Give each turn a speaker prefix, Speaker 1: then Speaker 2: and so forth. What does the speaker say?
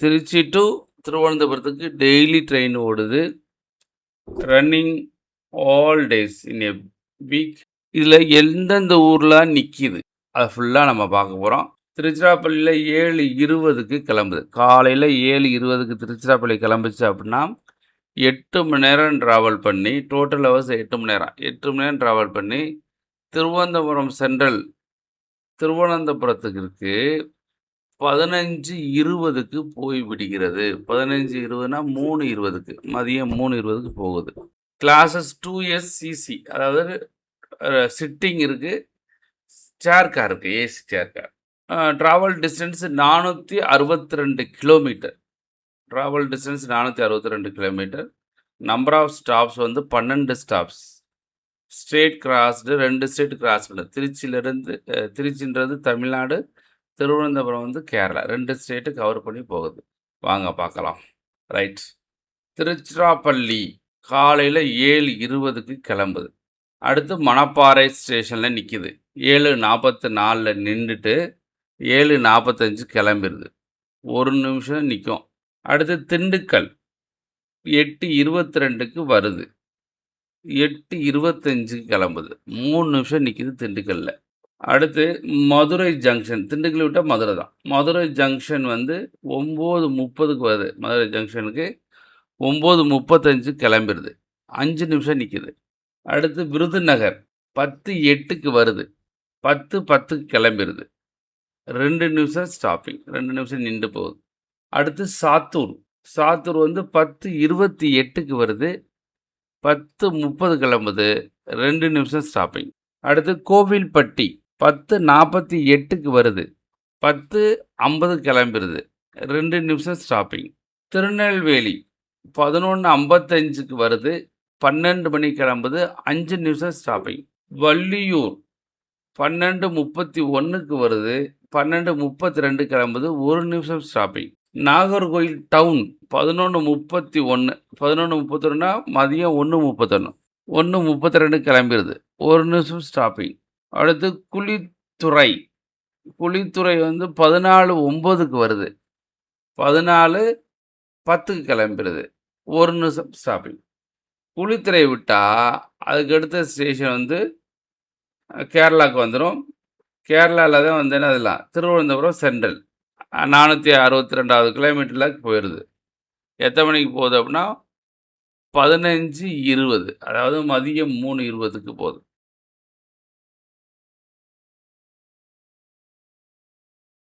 Speaker 1: Trichy to திருவனந்தபுரத்துக்கு daily train ஓடுது. Running all days in a week இதில் எந்தெந்த ஊர்லாம் நிற்கிது அதை ஃபுல்லாக நம்ம பார்க்க போகிறோம் திருச்சிராப்பள்ளியில் ஏழு இருபதுக்கு கிளம்புது. காலையில் ஏழு இருபதுக்கு திருச்சிராப்பள்ளி கிளம்புச்சு அப்படின்னா எட்டு மணி நேரம் ட்ராவல் பண்ணி டோட்டல் ஹவர்ஸ் எட்டு மணி நேரம். எட்டு மணி நேரம் ட்ராவல் பண்ணி திருவனந்தபுரம் சென்ட்ரல் திருவனந்தபுரத்துக்கு இருக்குது பதினஞ்சு இருபதுக்கு போய் விடுகிறது. பதினஞ்சு இருபதுனா மூணு இருபதுக்கு. மதியம் மூணு இருபதுக்கு போகுது. கிளாஸஸ் டூ எஸ் சிசி அதாவது சிட்டிங் இருக்குது சேர் கார் இருக்குது AC chair car travel distance நானூற்றி அறுபத்தி ரெண்டு கிலோமீட்டர் ட்ராவல் டிஸ்டன்ஸ் நானூற்றி அறுபத்தி ரெண்டு கிலோமீட்டர் நம்பர் ஆஃப் ஸ்டாப்ஸ் வந்து பன்னெண்டு ஸ்டாப்ஸ் ஸ்டேட் கிராஸ்டு ரெண்டு ஸ்டேட் கிராஸ் பண்ணு. திருச்சியிலேருந்து திருச்சின்றது தமிழ்நாடு திருவனந்தபுரம் வந்து கேரளா. ரெண்டு ஸ்டேட்டு கவர் பண்ணி போகுது. வாங்க பார்க்கலாம். ரைட் திருச்சிராப்பள்ளி காலையில் ஏழு இருபதுக்கு கிளம்புது. அடுத்து மணப்பாறை ஸ்டேஷனில் நிற்கிது ஏழு நாற்பத்தி நாலில் நின்றுட்டு ஏழு நாற்பத்தஞ்சு கிளம்பிடுது ஒரு நிமிஷம் நிற்கும் அடுத்து திண்டுக்கல் எட்டு இருபத்தி ரெண்டுக்கு வருது. எட்டு இருபத்தஞ்சுக்கு கிளம்புது. மூணு நிமிஷம் நிற்கிது திண்டுக்கல்லில் அடுத்து மதுரை ஜங்ஷன் திண்டுக்கல் விட்டால் மதுரை தான். மதுரை ஜங்ஷன் வந்து ஒம்பது முப்பதுக்கு வருது. மதுரை ஜங்ஷனுக்கு ஒம்பது முப்பத்தஞ்சு கிளம்பிடுது. அஞ்சு நிமிஷம் நிற்கிது அடுத்து விருதுநகர் பத்து எட்டுக்கு வருது. பத்து பத்துக்கு கிளம்பிடுது. ரெண்டு நிமிஷம் ஸ்டாப்பிங் ரெண்டு நிமிஷம் நின்று போகுது. அடுத்து சாத்தூர். சாத்தூர் வந்து பத்து இருபத்தி எட்டுக்கு வருது. பத்து முப்பது கிளம்புது. ரெண்டு நிமிஷம் ஸ்டாப்பிங் அடுத்து கோவில்பட்டி. பத்து நாற்பத்தி எட்டுக்கு வருது. பத்து ஐம்பது கிளம்பிடுது ரெண்டு நிமிஷம் ஸ்டாப்பிங் திருநெல்வேலி பதினொன்று ஐம்பத்தஞ்சுக்கு வருது. பன்னெண்டு மணி கிளம்புது. அஞ்சு நிமிஷம் ஸ்டாப்பிங் வள்ளியூர் பன்னெண்டு முப்பத்தி ஒன்றுக்கு வருது. பன்னெண்டு முப்பத்தி ரெண்டு கிளம்புது. ஒரு நிமிஷம் ஸ்டாப்பிங் நாகர்கோயில் டவுன் பதினொன்று முப்பத்தி ஒன்று பதினொன்று முப்பத்தி ஒன்றுனா மதியம் ஒன்று முப்பத்தொன்று ஒன்று முப்பத்தி ரெண்டு கிளம்பிடுது ஒரு நிமிஷம் ஸ்டாப்பிங் அடுத்து குழித்துறை குழித்துறை வந்து பதினாலு ஒம்போதுக்கு வருது. பதினாலு பத்துக்கு கிளம்பிடுது ஒரு நிமிஷம் ஸ்டாப்பிங் குளித்துறை விட்டால் அதுக்கு அடுத்த ஸ்டேஷன் வந்து கேரளாவுக்கு வந்துடும் கேரளாவில் தான் வந்து என்ன அதெல்லாம் திருவனந்தபுரம் சென்ட்ரல் நானூற்றி அறுபத்தி ரெண்டாவது கிலோமீட்டரில் போயிடுது எத்தனை மணிக்கு போகுது அப்படின்னா பதினஞ்சு இருபது. அதாவது மதியம் மூணு இருபதுக்கு போகுது.